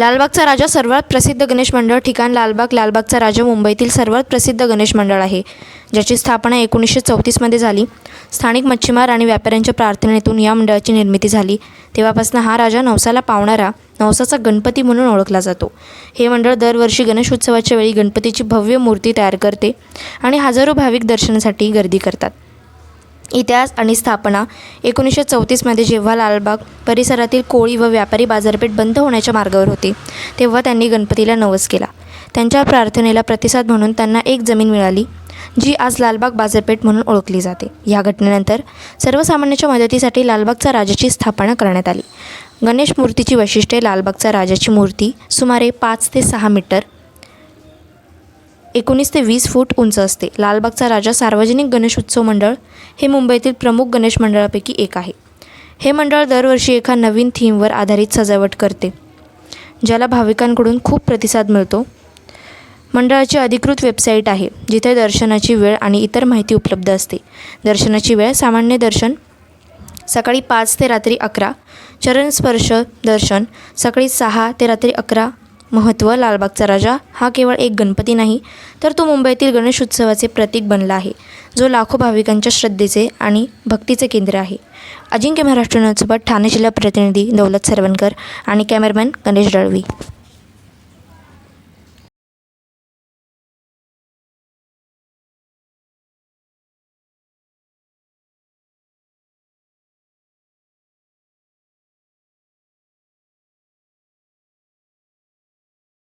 लालबागचा राजा सर्वात प्रसिद्ध गणेश मंडळ ठिकाण लालबाग. लालबागचा राजा मुंबईतील सर्वात प्रसिद्ध गणेश मंडळ आहे ज्याची स्थापना एकोणीसशे चौतीसमध्ये झाली. स्थानिक मच्छीमार आणि व्यापाऱ्यांच्या प्रार्थनेतून या मंडळाची निर्मिती झाली. तेव्हापासून हा राजा नवसाला पावणारा नवसाचा गणपती म्हणून ओळखला जातो. हे मंडळ दरवर्षी गणेश उत्सवाच्या वेळी गणपतीची भव्य मूर्ती तयार करते आणि हजारो भाविक दर्शनासाठी गर्दी करतात. इतिहास आणि स्थापना. एकोणीसशे चौतीसमध्ये जेव्हा लालबाग परिसरातील कोळी व व्यापारी बाजारपेठ बंद होण्याच्या मार्गावर होती तेव्हा त्यांनी गणपतीला नवस केला. त्यांच्या प्रार्थनेला प्रतिसाद म्हणून त्यांना एक जमीन मिळाली जी आज लालबाग बाजारपेठ म्हणून ओळखली जाते. या घटनेनंतर सर्वसामान्यांच्या मदतीसाठी लालबागचा राजाची स्थापना करण्यात आली. गणेश मूर्तीची वैशिष्ट्ये लालबागचा राजाची मूर्ती सुमारे पाच ते सहा मीटर एकोणीस ते वीस फूट उंच असते. लालबागचा राजा सार्वजनिक गणेश उत्सव मंडळ हे मुंबईतील प्रमुख गणेश मंडळापैकी एक आहे. हे मंडळ दरवर्षी एका नवीन थीमवर आधारित सजावट करते ज्याला भाविकांकडून खूप प्रतिसाद मिळतो. मंडळाची अधिकृत वेबसाईट आहे जिथे दर्शनाची वेळ आणि इतर माहिती उपलब्ध असते. दर्शनाची वेळ सामान्य दर्शन सकाळी पाच ते रात्री अकरा चरणस्पर्श दर्शन सकाळी सहा ते रात्री अकरा महत्त्व लालबागचा राजा हा केवळ एक गणपती नाही तर तो मुंबईतील गणेश उत्सवाचे प्रतीक बनला आहे जो लाखो भाविकांच्या श्रद्धेचे आणि भक्तीचे केंद्र आहे. अजिंक्य महाराष्ट्र न्यूजसोबत ठाणे जिल्हा प्रतिनिधी दौलत सरवणकर आणि कॅमेरामॅन गणेश डळवी.